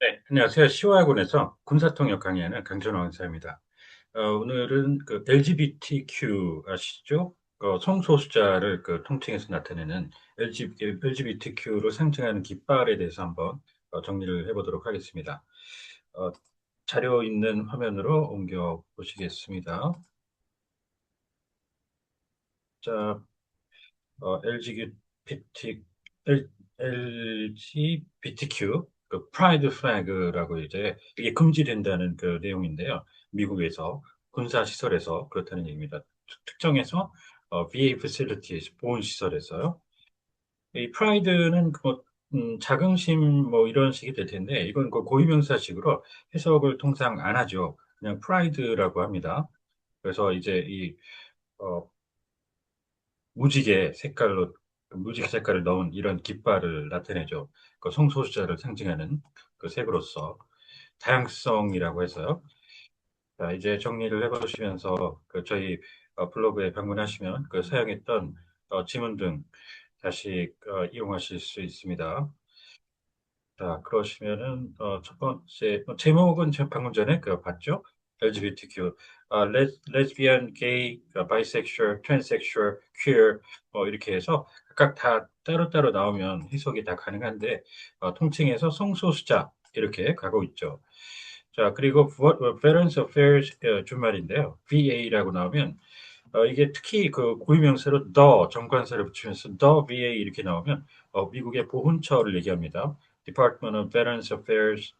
네, 안녕하세요. 시화학원에서 군사통역 강의하는 강준호 강사입니다. 어, 오늘은 그 LGBTQ 아시죠? 어, 성소수자를 그 통칭해서 나타내는 LGBTQ로 상징하는 깃발에 대해서 한번 어, 정리를 해보도록 하겠습니다. 어, 자료 있는 화면으로 옮겨 보시겠습니다. 자, 어, LGBT, L, LGBTQ, 그 프라이드 플래그라고 이제 이게 금지된다는 그 내용인데요. 미국에서 군사 시설에서 그렇다는 얘기입니다. 특정해서 어, VA facilities 보훈 시설에서요. 이 프라이드는 그 뭐, 음, 자긍심 뭐 이런 식이 될 텐데 이건 그 고유명사식으로 해석을 통상 안 하죠. 그냥 프라이드라고 합니다. 그래서 이제 이 어, 무지개 색깔로 무지개 색깔을 넣은 이런 깃발을 나타내죠. 그 성소수자를 상징하는 그 색으로서 다양성이라고 해서요. 자, 이제 정리를 해보시면서 그 저희 어, 블로그에 방문하시면 그 사용했던 어, 지문 등 다시 어, 이용하실 수 있습니다. 자, 그러시면은 어, 첫 번째 어, 제목은 제가 방금 전에 그 봤죠? LGBTQ, 아, 레, 레즈비언, 게이, 바이섹슈얼, 트랜스섹슈얼, 퀴어 뭐 이렇게 해서 각각 다 따로따로 나오면 해석이 다 가능한데 어, 통칭해서 성소수자 이렇게 가고 있죠. 자, 그리고 Veterans Affairs 어, 준말인데요. VA라고 나오면 어, 이게 특히 그 고유명사로 the 정관사를 붙이면서 the VA 이렇게 나오면 어, 미국의 보훈처를 얘기합니다. Department of Veterans Affairs.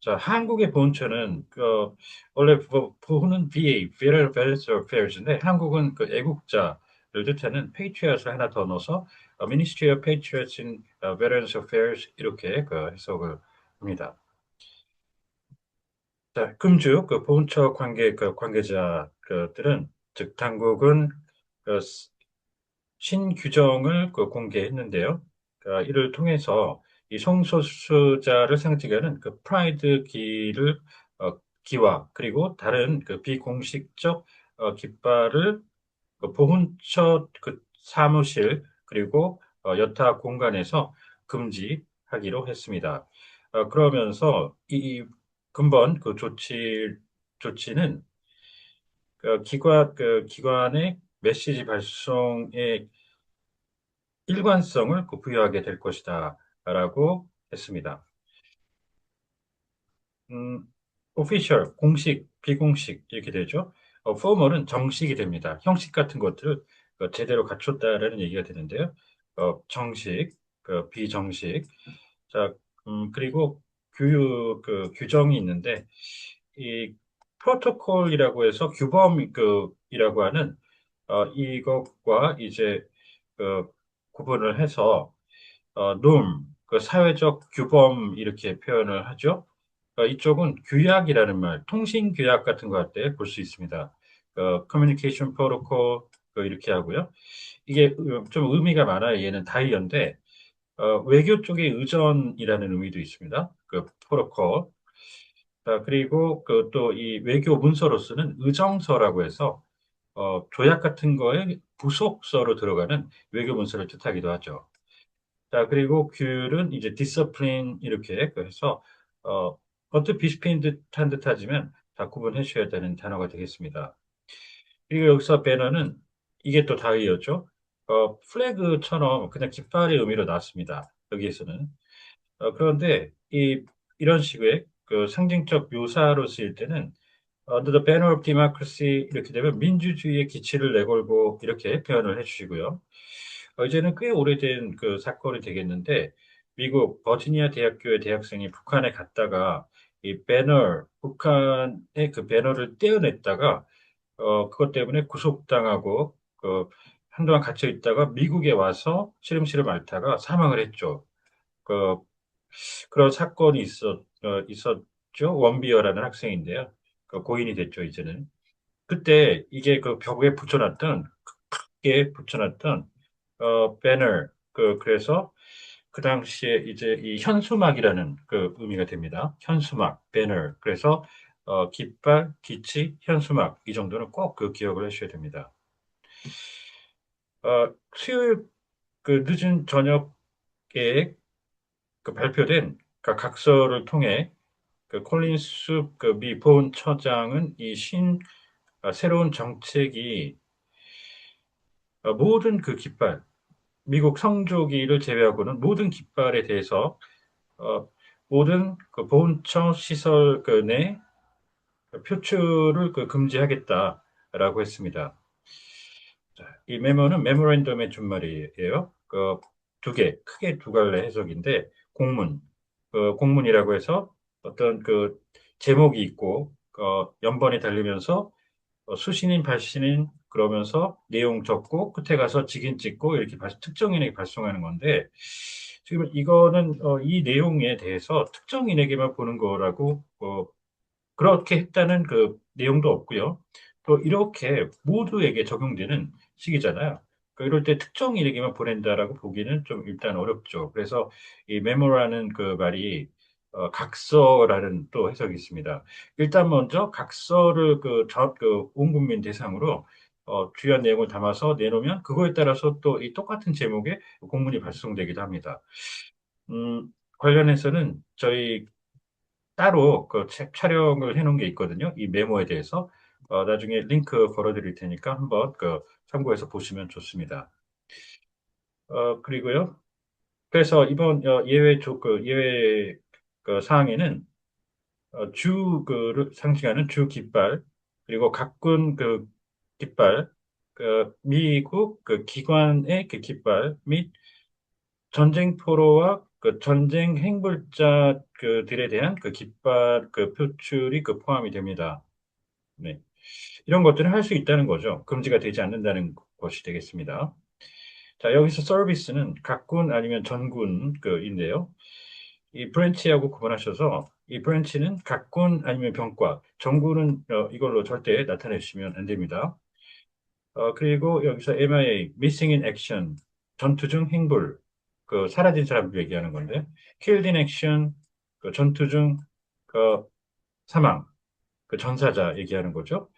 자, 한국의 보훈처는 그 원래 보- 보훈은 VA, Veterans Affairs인데 한국은 그 애국자 를 뜻하는 Patriot을 하나 더 넣어서 어, Ministry of Patriots in 어, Veterans Affairs 이렇게 그 해석을 합니다. 자, 금주 그 보훈처 관계 그 관계자들은 즉 당국은 그 신규정을 그 공개했는데요. 그 이를 통해서 이 성소수자를 상징하는 그 프라이드 기를 어, 기와 그리고 다른 그 비공식적 어, 깃발을 그 보훈처 그 사무실 그리고 어, 여타 공간에서 금지하기로 했습니다. 어, 그러면서 이 근본 그 조치 조치는 그 기관 그 기관의 메시지 발송에 일관성을 그 부여하게 될 것이다라고 했습니다. 음, official, 공식, 비공식 이렇게 되죠. 어, formal은 정식이 됩니다. 형식 같은 것들을 어, 제대로 갖췄다라는 얘기가 되는데요. 어, 정식, 그 비정식. 자, 음, 그리고 규, 그 규정이 있는데 이 프로토콜이라고 해서 규범 그 이라고 하는 어, 이것과 이제 그 구분을 해서 어, norm, 그 사회적 규범 이렇게 표현을 하죠. 어, 이쪽은 규약이라는 말, 통신 규약 같은 거 할 때 볼 수 있습니다. 어, communication protocol 그 이렇게 하고요. 이게 좀 의미가 많아요. 얘는 다이어인데 어, 외교 쪽의 의전이라는 의미도 있습니다. 그 프로토콜. 자, 그리고 그 또 이 외교 문서로 쓰는 의정서라고 해서 어, 조약 같은 거에 부속서로 들어가는 외교 문서를 뜻하기도 하죠. 자, 그리고 귤은 이제 discipline 이렇게 해서 어, 언뜻 비슷한 듯한 듯하지만 다 구분해 주셔야 되는 단어가 되겠습니다. 그리고 여기서 배너는 이게 또 다이어죠. 어, 플래그처럼 그냥 깃발의 의미로 나왔습니다. 여기에서는. 어, 그런데 이 이런 식의 그 상징적 묘사로 쓰일 때는 Under the banner of democracy 이렇게 되면 민주주의의 기치를 내걸고 이렇게 표현을 해주시고요. 어, 이제는 꽤 오래된 그 사건이 되겠는데 미국 버지니아 대학교의 대학생이 북한에 갔다가 이 배너 북한의 그 배너를 떼어냈다가 어 그것 때문에 구속당하고 그 한동안 갇혀 있다가 미국에 와서 시름시름 앓다가 사망을 했죠. 그 그런 사건이 있었 어, 있었죠. 원비어라는 학생인데요. 그 고인이 됐죠 이제는. 그때 이게 그 벽에 붙여놨던 크게 붙여놨던 어 배너 그 그래서 그 당시에 이제 이 현수막이라는 그 의미가 됩니다. 현수막, 배너. 그래서 어, 깃발, 기치, 현수막 이 정도는 꼭 그 기억을 하셔야 됩니다. 어, 수요일 그 늦은 저녁에 그 발표된 그러니까 각서를 통해 그 콜린스 그 미 보훈 처장은 이 신 새로운 정책이 모든 그 깃발 미국 성조기를 제외하고는 모든 깃발에 대해서 어, 모든 그 보훈처 시설 그 내 표출을 그 금지하겠다라고 했습니다. 자, 이 메모는 메모랜덤의 준말이에요. 그 두 개, 크게 두 갈래 해석인데 공문, 그 공문이라고 해서 어떤 그 제목이 있고 어, 연번이 달리면서 어, 수신인, 발신인 그러면서 내용 적고 끝에 가서 직인 찍고 이렇게 특정인에게 발송하는 건데 지금 이거는 어, 이 내용에 대해서 특정인에게만 보는 거라고 어, 그렇게 했다는 그 내용도 없고요. 또 이렇게 모두에게 적용되는 식이잖아요. 그러니까 이럴 때 특정 인에게만 보낸다라고 보기는 좀 일단 어렵죠. 그래서 이 메모라는 그 말이 어, 각서라는 또 해석이 있습니다. 일단 먼저 각서를 그, 저, 그, 온 국민 대상으로 어, 주요한 내용을 담아서 내놓으면 그거에 따라서 또 이 똑같은 제목의 공문이 발송되기도 합니다. 음, 관련해서는 저희 따로 그 촬영을 해놓은 게 있거든요. 이 메모에 대해서 어, 나중에 링크 걸어드릴 테니까 한번 그 참고해서 보시면 좋습니다. 어, 그리고요. 그래서 이번 어, 예외 조, 그 예외 그 사항에는 어, 주 그를 상징하는 주 깃발 그리고 각군 그 깃발 그 미국 그 기관의 그 깃발 및 전쟁 포로와 그 전쟁 행불자 그들에 대한 그 깃발 그 표출이 그 포함이 됩니다. 네. 이런 것들을 할 수 있다는 거죠. 금지가 되지 않는다는 것이 되겠습니다. 자, 여기서 서비스는 각군 아니면 전군 그인데요. 이 브랜치하고 구분하셔서 이 브랜치는 각군 아니면 병과, 전군은 어, 이걸로 절대 나타내시면 안 됩니다. 어, 그리고 여기서 MIA, Missing in Action, 전투 중 행불, 그 사라진 사람들 얘기하는 건데, Killed in Action, 그 전투 중 그 사망, 그 전사자 얘기하는 거죠.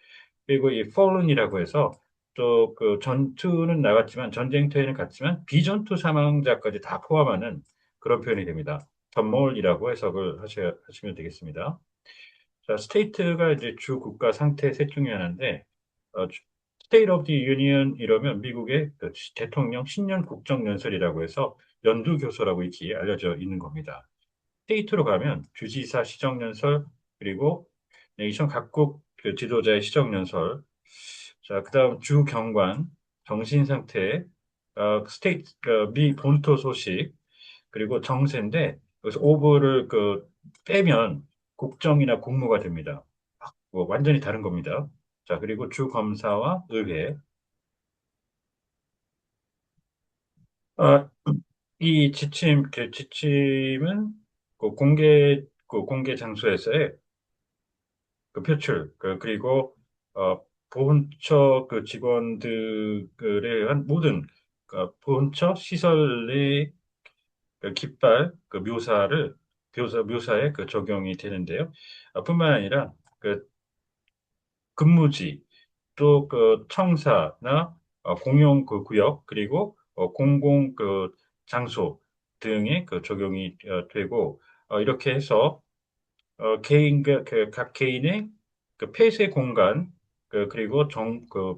그리고 이 fallen이라고 해서 또 그 전투는 나갔지만 전쟁터에는 갔지만 비전투 사망자까지 다 포함하는 그런 표현이 됩니다. 전몰이라고 해석을 하셔, 하시면 되겠습니다. 자, 스테이트가 이제 주 국가 상태 셋 중에 하나인데, 어, 오브 디 유니언 이러면 미국의 그 대통령 신년 국정연설이라고 해서 연두교서라고 이렇게 알려져 있는 겁니다. 스테이트로 가면 주지사 시정연설 그리고 네이션 각국 그 지도자의 시정연설 자, 그 다음 주 경관 정신 상태 어, 스테이트 어, 미 본토 소식 그리고 정세인데 여기서 오브를 그 빼면 국정이나 국무가 됩니다. 뭐 완전히 다른 겁니다. 자, 그리고 주 검사와 의회. 아, 이 지침, 그 지침은 그 공개, 그 공개 장소에서의 그 표출, 그, 그리고, 어, 보훈처 그 직원들에 한 모든 그 보훈처 시설 내그 깃발 그 묘사를 묘사 묘사에 그 적용이 되는데요. 아, 뿐만 아니라 그 근무지 또 그 청사나 어, 공용 그 구역 그리고 어, 공공 그 장소 등에 그 적용이 어, 되고 어, 이렇게 해서 어, 개인 그, 각 개인의 그 폐쇄 공간 그, 그리고 정 그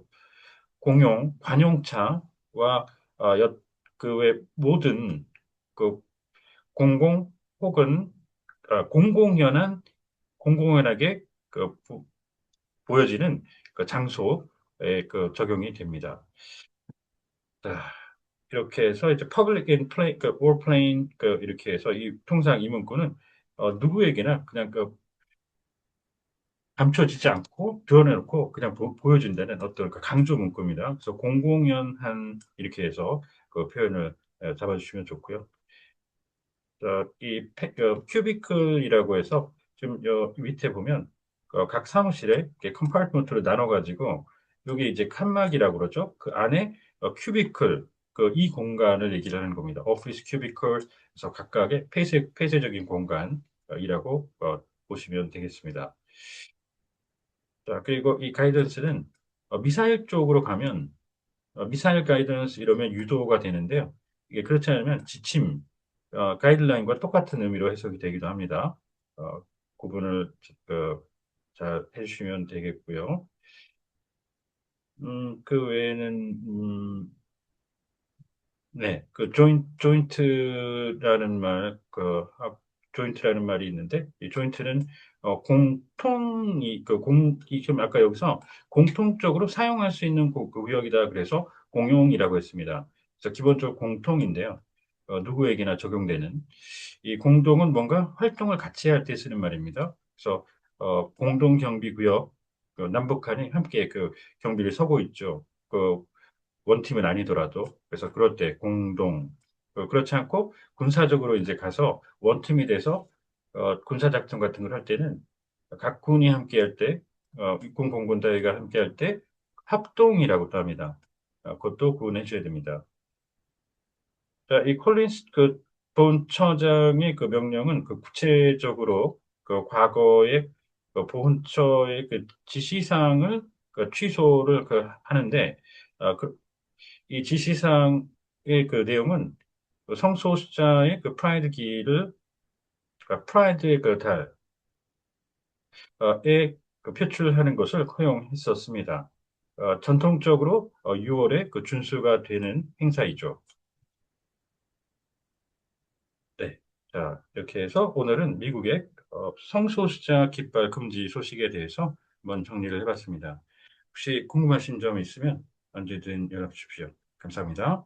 공용 관용차와 어, 그외 모든 그 공공 혹은 어, 공공연한 공공연하게 그 부, 보여지는 그 장소에 그 적용이 됩니다. 자, 이렇게 해서 이제 public in plane, 그 warplane 그 이렇게 해서 이 통상 이 문구는 어, 누구에게나 그냥 그 감춰지지 않고 드러내놓고 그냥 보, 여준다는 어떤 그 강조 문구입니다. 그래서 공공연한 이렇게 해서 그 표현을 잡아주시면 좋고요. 어, 이 어, 큐비클이라고 해서 지금 요 밑에 보면 어, 각 사무실에 컴파트먼트로 나눠가지고 여기 이제 칸막이라고 그러죠. 그 안에 어, 큐비클 그 이 공간을 얘기를 하는 겁니다. 오피스 큐비클에서 각각의 폐쇄 폐쇄적인 공간이라고 어, 보시면 되겠습니다. 자 그리고 이 가이던스는 어, 미사일 쪽으로 가면 어, 미사일 가이던스 이러면 유도가 되는데요. 이게 그렇지 않으면 지침 어, 가이드라인과 똑같은 의미로 해석이 되기도 합니다. 어, 구분을 그, 잘 해주시면 되겠고요. 음, 그 외에는 음, 네, 그 조인 조인트라는 말, 그 합- 조인트라는 말이 있는데 이 조인트는 어, 공통이 그 공, 이 지금 아까 여기서 공통적으로 사용할 수 있는 구- 그 구역이다 그래서 공용이라고 했습니다. 그래서 기본적으로 공통인데요. 어, 누구에게나 적용되는 이 공동은 뭔가 활동을 같이 할 때 쓰는 말입니다. 그래서 어, 공동 경비 구역 그 남북한이 함께 그 경비를 서고 있죠. 그 원팀은 아니더라도 그래서 그럴 때 공동 어, 그렇지 않고 군사적으로 이제 가서 원팀이 돼서 어, 군사작전 같은 걸 할 때는 각 군이 함께 할 때, 어, 육군 공군대회가 함께 할 때 합동이라고도 합니다. 어, 그것도 구분해 줘야 됩니다. 자, 이 콜린스 그 보훈처장의 그 명령은 그 구체적으로 그 과거의 그 보훈처의 그 지시사항을 그 취소를 그 하는데 어, 그, 이 지시사항의 그 내용은 그 성소수자의 그 프라이드 기를 그 프라이드의 그 달에 그 표출하는 것을 허용했었습니다. 어, 전통적으로 어, 6월에 그 준수가 되는 행사이죠. 네. 자, 이렇게 해서 오늘은 미국의 어, 성소수자 깃발 금지 소식에 대해서 한번 정리를 해봤습니다. 혹시 궁금하신 점 있으면 언제든 연락 주십시오. 감사합니다.